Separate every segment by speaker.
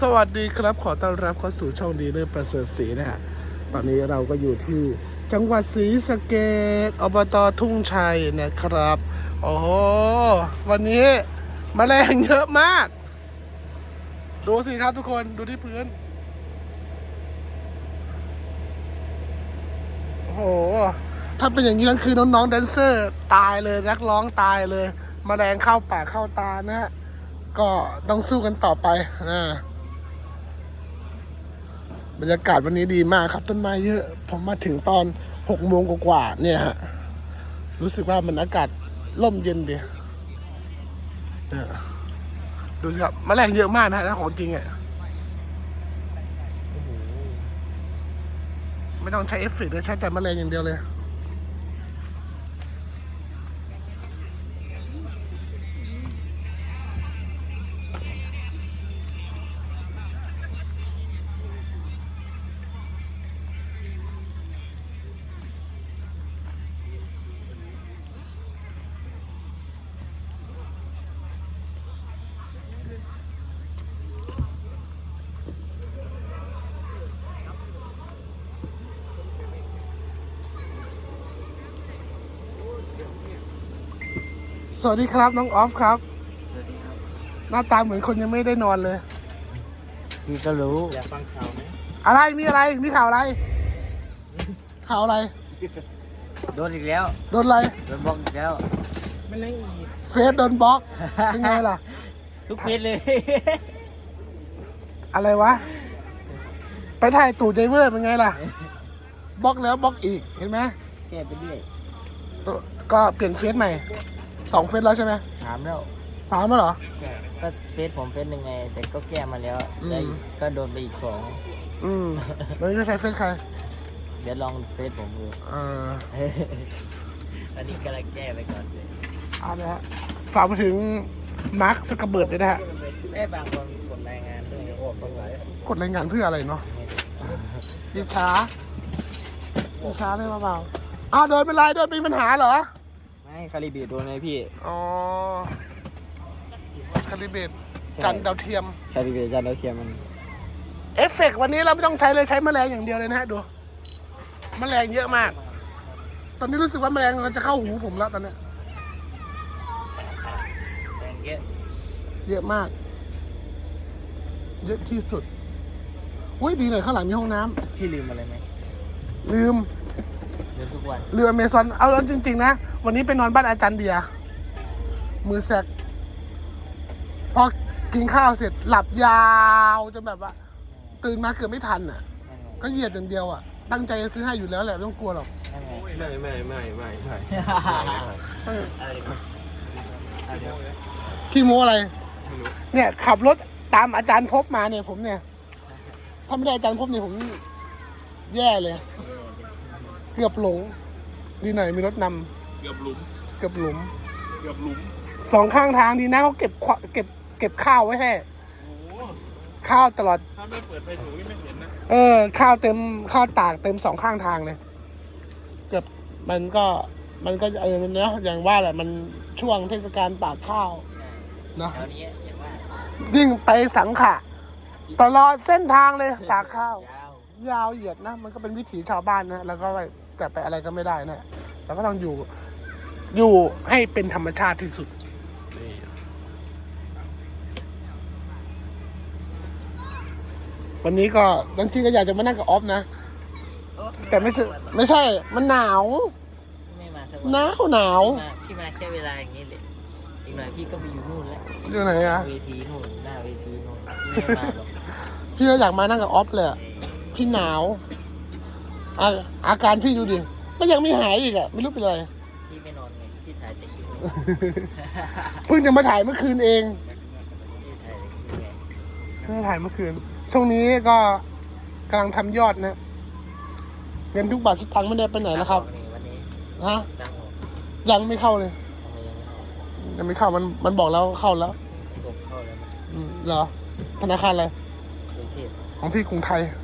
Speaker 1: สวัสดีครับขอต้อนรับเข้าสู่ช่องดีเนอร์ประเสริฐศรีนะฮะตอนนี้เราก็อยู่ที่จังหวัดศรีสะเกดอบตทุ่งชัยนะครับ โอ้โห วันนี้มแมลงเยอะมาก ดูสิครับทุกคนดูที่พื้น โอ้โห ถ้าเป็นอย่างนี้ทั้งคืนน้องๆแดนเซอร์ ตายเลยนักร้องตายเลยมแมลงเข้าปากเข้าตานะฮะก็ต้องสู้กันต่อไปนะ รรยากาศวันนี้ดีมากครับ ต้นไม้เยอะ ผมมาถึงตอนหกโมงกว่าๆเนี่ยฮะ รู้สึกว่ามันอากาศร่มเย็นดีเนี่ยดูสิครับมแมลงเยอะมากนะฮะถ้าของจริงอะไม่ต้องใช้เอฟเฟกต์เลยใช้แต่มแมลงอย่างเดียวเลย สวัสดีครับน้องออฟครับ หน้าตาเหมือนคนยังไม่ได้นอนเลย
Speaker 2: พี่ก็รู้
Speaker 3: อยากฟังข่าวไหม
Speaker 1: อะไรมีอะไรมีข่าวอะไร ข่าวอะไร
Speaker 2: โดนอีกแล้ว
Speaker 1: โดนอะไร
Speaker 2: โดนบล็อกอีกแล้ว
Speaker 3: ไม่เล่นอีก
Speaker 1: เฟซโดนบล็อกเป็นไงล่ะ
Speaker 2: ทุกเพจเลย
Speaker 1: อะไรวะ ไปถ่ายตู่ใจเวอร์เป็นไงล่ะบล็อกแล้วบล็อกอีกเห็นไหม
Speaker 2: แก้ไปเรื่อย
Speaker 1: ตัวก็เปลี่ยนเฟซใหม่ สองเฟซแล้วใช่ไหม
Speaker 2: ถามแล้ว
Speaker 1: สามแล้วเหรอ
Speaker 2: ก็เฟซผมเฟซหนึ่งไง แต่ก็แก้มาแล้ว
Speaker 1: อืม
Speaker 2: แล้วก็โดนไปอีกสอง
Speaker 1: อืมแล้วนี่ไม่ใช่เฟซใคร
Speaker 2: เดี๋ยวลองเฟซผมดู
Speaker 1: เออ
Speaker 2: อันนี้กำลังแก้ไปก่อนเลย
Speaker 1: เอาละฮะฝากไปถึงมาร์คสกเบิร์ดด้วยนะฮะ
Speaker 2: ไอ้ยบางคนกดรายงานด้วยโอ้ตรงไหน
Speaker 1: กดรายงานเพื่ออะไรเนาะฟีช้าฟีช้าได้เปล่าๆอ้าวเดินเป็นไรเดินมีปัญหาเหรอ
Speaker 2: ไม่ คาริบีโดนไงพี่
Speaker 1: อ๋อคาลิเบตจันทร์ดาวเทียม
Speaker 2: คาริบีจานดาวเทียมมัน
Speaker 1: เอฟเฟกต์วันนี้เราไม่ต้องใช้เลยใช้แมลงอย่างเดียวเลยนะฮะดูแมลงเยอะมาก ตอนนี้รู้สึกว่าแมลงเราจะเข้าหูผมแล้วตอนเนี้ย
Speaker 2: แรงเยอะ
Speaker 1: เยอะมาก เยอะที่สุดอุ้ยดีหน่อยข้างหลังมีห้องน้ำ
Speaker 2: พี่ลืมอะไรไหม
Speaker 1: ลืม
Speaker 2: ลืมทุกวัน
Speaker 1: ลืมอเมซอนเอาแล้วจริง ๆ นะ วันนี้ไปนอนบ้านอาจารย์เดีย มือแซกพอกินข้าวเสร็จหลับยาวจนแบบว่า ตื่นมาเกือบไม่ทันอะ
Speaker 2: นั่นไง
Speaker 1: ก็เหยียดอย่างเดียวอะ ตั้งใจจะซื้อให้อยู่แล้วแหละไม่ต้องกลัวหรอก
Speaker 2: นั่นไง
Speaker 3: ไม่ไม่ไม่ไม่ไม่
Speaker 1: เออ
Speaker 2: อะไรกันอะไรกัน
Speaker 1: ขี้โม้อะไร เนี่ย ขับรถตามอาจารย์พบมาเนี่ยผมเนี่ย ถ้าไม่ได้อาจารย์พบเนี่ยผมแย่เลย เกือบหลง ดีหน่อยมีรถนำ
Speaker 3: เกือบหลุม
Speaker 1: เกือบหลุม
Speaker 3: เกือบหลุม
Speaker 1: สองข้างทางดีนะเขาเก็บขวเก็บเก็บข้าวไว้ให้
Speaker 3: โอ้โห
Speaker 1: ข้าวตลอด
Speaker 3: ถ้าไม่เปิดไฟสูงนี่ไม่เห็นนะ
Speaker 1: เออ ข้าวเต็มข้าวตากเต็มสองข้างทางเลยเกือบมันก็มันก็เออเนาะอย่างว่าแหละมันช่วงเทศกาลตากข้าวเนาะ
Speaker 2: แถวนี้อย่างว่า
Speaker 1: ยิ่งไปสังขะตลอดเส้นทางเลยตากข้าว
Speaker 2: ยาว
Speaker 1: ยาวเหยียดนะ มันก็เป็นวิถีชาวบ้านนะ แล้วก็ไป แต่ไปอะไรก็ไม่ได้นะเราก็ต้องอยู่อยู่ให้เป็นธรรมชาติที่สุดนี่วันนี้ก็บางทีก็อยากจะมานั่งกับออฟนะ แต่ไม่ใช่ไม่ใช่ มันหนาว
Speaker 2: ไม่มาสัก
Speaker 1: ห
Speaker 2: วัน
Speaker 1: นาวหนาว
Speaker 2: พี่มาพี่มาแค่เวลาอย่างนี้เลยอีกหน่อยพี่ก็ไปอยู่นู่นแล้ว
Speaker 1: อยู่ไหนอะ
Speaker 2: เวทีนู่นหน้าเวทีนู่นพี่ไม่มาหรอก
Speaker 1: พี่ก็อยากมานั่งกับออฟเลยอะพี่หนาว อาอาการพี่ดูดิก็ยังไม่หายอีกอะไม่รู้เป็นอะไร
Speaker 2: พี่ไม่นอนไงพี่ถ่ายแต่คลิป
Speaker 1: เพิ่งจะมาถ่ายเมื่อคืนเอง
Speaker 2: พี่ถ่ายแต่คลิปไง
Speaker 1: เพิ่งถ่ายเมื่อคืนช่วงนี้ก็กำลังทำยอดนะเงินทุกบาทสตางค์ไม่ได้ไปไหนแล้วครับ
Speaker 2: วันนี้
Speaker 1: ฮะ
Speaker 2: ดังออก
Speaker 1: ยังไม่เข้าเลย
Speaker 2: ทำไมยังไม่เข้า
Speaker 1: ยังไม่เข้ามันมันบอกแล้วเข้าแล้ว
Speaker 2: กบเข้าแล้วนะ
Speaker 1: อืมเหรอธนาคารอะไร
Speaker 2: กรุงเทพ
Speaker 1: ของพี่กรุงไทย
Speaker 2: เข้าแล้วนะ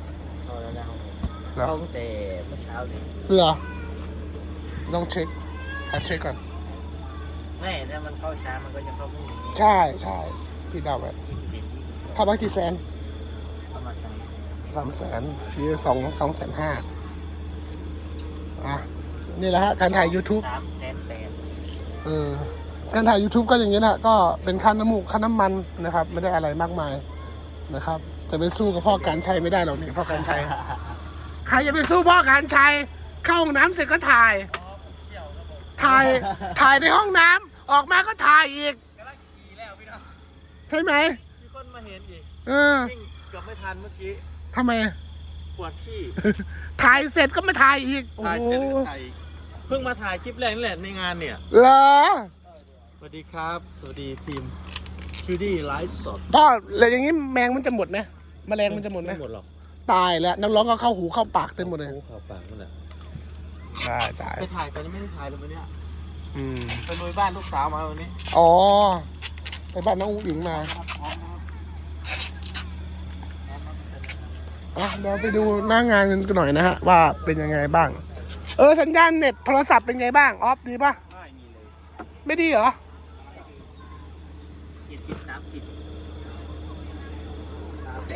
Speaker 1: เหรอ
Speaker 2: เข้าตั้งแต่เมื่อเช้าเลย
Speaker 1: เหรอต้องเช็คอะเช็คก่อน
Speaker 2: ไม่ถ้ามันเข้าช้ามันก็จะเข้าพรุ่งนี้
Speaker 1: ใช่ใช่พี่เดาไว้
Speaker 2: ยี่สิบเอ็ดยี่สิบ
Speaker 1: เข้ามากี่แสน
Speaker 2: ฮ
Speaker 1: สามแสนทีสองสองแสนห้าอะ นี่แหละฮะ การถ่าย YouTube
Speaker 2: สามแสนแปด
Speaker 1: เออการถ่าย YouTube ก็อย่างนี้ยนะก็เป็นค่าน้ำมูกค่าน้ำมันนะครับ ไม่ได้อะไรมากมายนะครับ แต่ไปสู้กับพ่อการชัยไม่ได้หรอกนี่พ่อการชัย ใครจะไปสู้พ่อการชัยเข้าห้องน้ำเสร็จก็ถ่าย ถ่าย ถ่ายในห้องน้ำออกมาก็ถ่ายอีก
Speaker 2: กำลังขี่แล้วพี่น้อง
Speaker 1: ใช่ไหม
Speaker 2: มีคนมาเห็นอีก
Speaker 1: เออ
Speaker 2: วิ่งเกือบไม่ทันเมื่อกี้
Speaker 1: ทำไม
Speaker 2: ปวดขี้
Speaker 1: ถ่ายเสร็จก็มาถ่ายอีก โอ้
Speaker 3: ถ่าย
Speaker 1: โห
Speaker 3: เสร็จแล้วก็ถ่ายอีก
Speaker 2: เพิ่งมาถ่ายคลิปแรกนี่แหละในงานเนี่ย
Speaker 1: เหรอ
Speaker 2: สวัสดีครับ สวัสดีทีมชูดี้ไลฟ์สด
Speaker 1: พ่อแล้วอย่างนี้แมงมันจะหมดไหมแมลงมันจะหมดไหม
Speaker 2: ไม่หมดหรอก
Speaker 1: ตายแล้วน้ำร้อนก็เข้าหูเข้าปากเต็มหมดเลย
Speaker 2: โอ้ข่าวปากมันอะ
Speaker 1: ตายตาย
Speaker 2: ไปถ่ายแต่ยังไม่ได้ถ่ายเลยวันเนี้ย
Speaker 1: อืม
Speaker 2: ไปลุยบ้านลูกสาวมาวันนี้
Speaker 1: อ๋อ ไปบ้านน้องอุ้งอิงมาอะเดี๋ยวไปดูหน้างานกันหน่อยนะฮะ ว่าเป็นยังไงบ้าง เออ สัญญาณเน็ตโทรศัพท์เป็นไงบ้าง ออฟดีป่ะ
Speaker 2: ไม่มีเลย
Speaker 1: ไม่ดีเหรอ
Speaker 2: เจ็ดสิบสามสิบ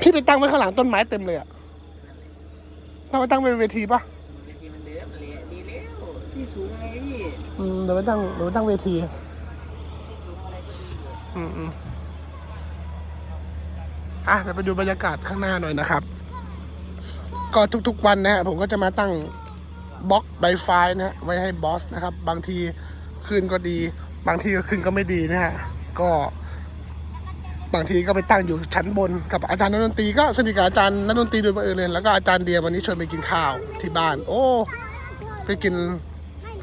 Speaker 1: พี่ไปตั้งไว้ข้างหลังต้นไม้เต็มเลยอะ ต้องไปตั้งเป็นเวทีป่ะ
Speaker 2: เวทีมันเดิมมันเละดีแล้วที่สูงไงพี่
Speaker 1: อืมเดี๋ยวไปตั้งเดี๋ยวไปตั้งเวที
Speaker 2: ที่สูงอะไรก็ดีเลย
Speaker 1: อืมอืมอะเดี๋ยวไปดูบรรยากาศข้างหน้าหน่อยนะครับ ก็ทุกๆวันนะฮะผมก็จะมาตั้งบล็อกไบไฟนะฮะไว้ให้บอสนะครับ บางทีคืนก็ดี บางทีก็คืนก็ไม่ดีนะฮะก็ บางทีก็ไปตั้งอยู่ชั้นบนกับอาจารย์นักดนตรีก็สนิทกับอาจารย์นักดนตรีโดยบังเอิญเลยแล้วก็อาจารย์เดียวันนี้ชวนไปกินข้าวที่บ้าน โอ้ไปกิน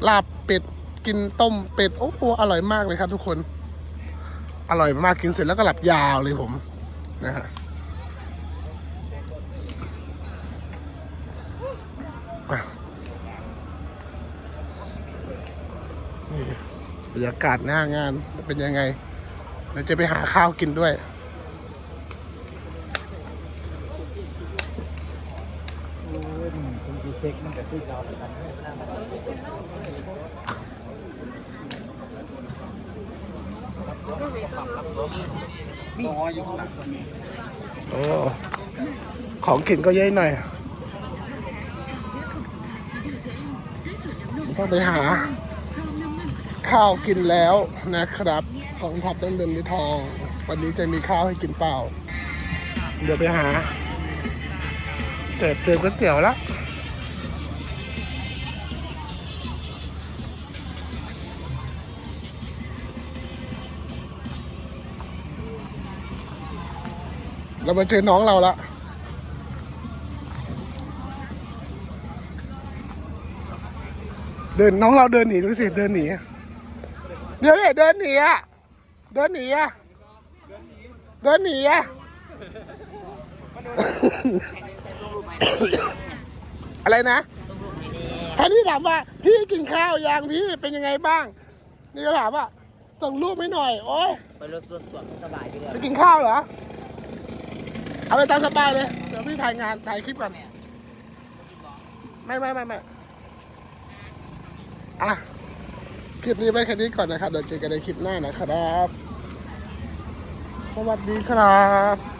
Speaker 1: ลาบเป็ดกินต้มเป็ดโอ้โหอร่อยมากเลยครับ ทุกคน อร่อยมากกินเสร็จแล้วก็หลับยาวเลยผมนะฮะบรรยากาศหน้างานเป็นยังไง เดี๋ยวจะไปหาข้าวกินด้วย โอ้ ของกินก็เยอะหน่อย ต้องไปหา ข้าวกินแล้วนะครับกองทัพต้องเดินด้วยทอง วันนี้จะมีข้าวให้กินเปล่า เดี๋ยวไปหาเจอเจอก๋วยเตี๋ยวแล้วเรามาเจอน้องเราละเดินน้องเราเดินหนีดูสิเดินหนี เดี๋ยวเนี่ยเดินหนีอะเดินหนีอะเดินหนีอะอะไรนะท่านที่ถามว่า พี่กินข้าวยังพี่เป็นยังไงบ้าง นี่ก็ถามว่าส่งรูปให้หน่อย โอ้ย
Speaker 2: ไปรถส่วนตัวสบายดีเลย
Speaker 1: ไปกินข้าวเหรอ เอาไปตามสบายเลย เดี๋ยวพี่ถ่ายงานถ่ายคลิปก่อนไม่ไม่ไม่ไม่อะ คลิปนี้ไว้แค่นี้ก่อนนะครับเดี๋ยวเจอกันในคลิปหน้านะครับ สวัสดีครับ